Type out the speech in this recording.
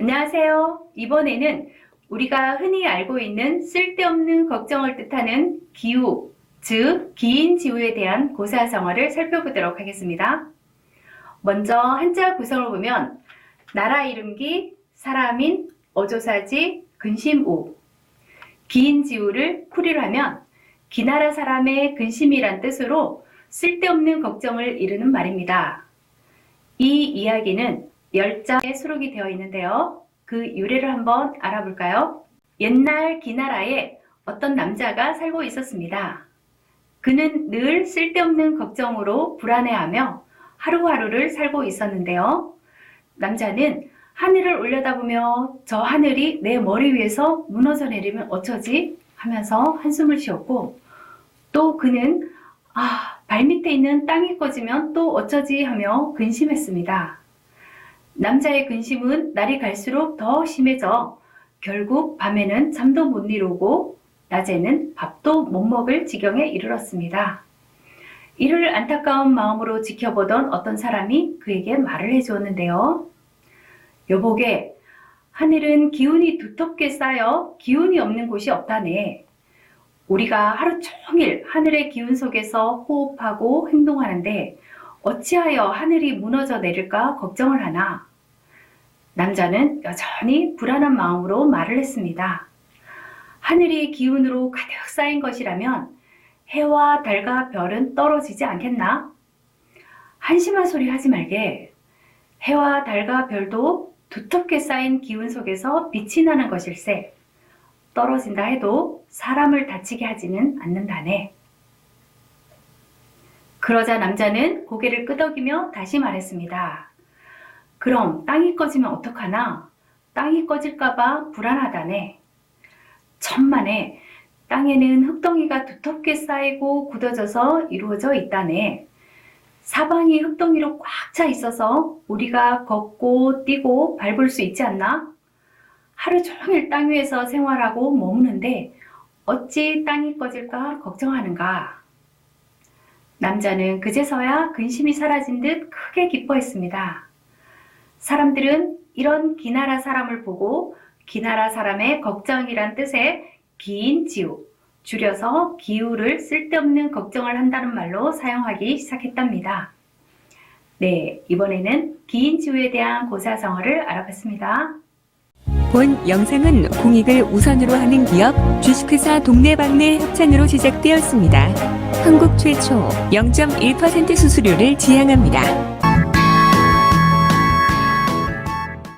안녕하세요. 이번에는 우리가 흔히 알고 있는 쓸데없는 걱정을 뜻하는 기우, 즉 기인 지우에 대한 고사성어를 살펴보도록 하겠습니다. 먼저 한자 구성을 보면 나라 이름기, 사람인, 어조사지, 근심우, 기인 지우를 풀이로 하면 기나라 사람의 근심이란 뜻으로 쓸데없는 걱정을 이르는 말입니다. 이 이야기는 열자에 수록이 되어 있는데요. 그 유래를 한번 알아볼까요? 옛날 기나라에 어떤 남자가 살고 있었습니다. 그는 늘 쓸데없는 걱정으로 불안해하며 하루하루를 살고 있었는데요. 남자는 하늘을 올려다보며 저 하늘이 내 머리 위에서 무너져 내리면 어쩌지? 하면서 한숨을 쉬었고 또 그는 아, 발밑에 있는 땅이 꺼지면 또 어쩌지 하며 근심했습니다. 남자의 근심은 날이 갈수록 더 심해져 결국 밤에는 잠도 못 이루고 낮에는 밥도 못 먹을 지경에 이르렀습니다. 이를 안타까운 마음으로 지켜보던 어떤 사람이 그에게 말을 해주었는데요. 여보게, 하늘은 기운이 두텁게 쌓여 기운이 없는 곳이 없다네. 우리가 하루 종일 하늘의 기운 속에서 호흡하고 행동하는데 어찌하여 하늘이 무너져 내릴까 걱정을 하나? 남자는 여전히 불안한 마음으로 말을 했습니다. 하늘이 기운으로 가득 쌓인 것이라면 해와 달과 별은 떨어지지 않겠나? 한심한 소리 하지 말게. 해와 달과 별도 두텁게 쌓인 기운 속에서 빛이 나는 것일세. 떨어진다 해도 사람을 다치게 하지는 않는다네. 그러자 남자는 고개를 끄덕이며 다시 말했습니다. 그럼 땅이 꺼지면 어떡하나? 땅이 꺼질까봐 불안하다네. 천만에 땅에는 흙덩이가 두텁게 쌓이고 굳어져서 이루어져 있다네. 사방이 흙덩이로 꽉 차 있어서 우리가 걷고 뛰고 밟을 수 있지 않나? 하루 종일 땅 위에서 생활하고 머무는데 어찌 땅이 꺼질까 걱정하는가? 남자는 그제서야 근심이 사라진 듯 크게 기뻐했습니다. 사람들은 이런 기나라 사람을 보고 기나라 사람의 걱정이란 뜻의 기인지우, 줄여서 기우를 쓸데없는 걱정을 한다는 말로 사용하기 시작했답니다. 네, 이번에는 기인지우에 대한 고사성어를 알아봤습니다. 본 영상은 공익을 우선으로 하는 기업 주식회사 동네방네 협찬으로 제작되었습니다. 한국 최초 0.1% 수수료를 지향합니다.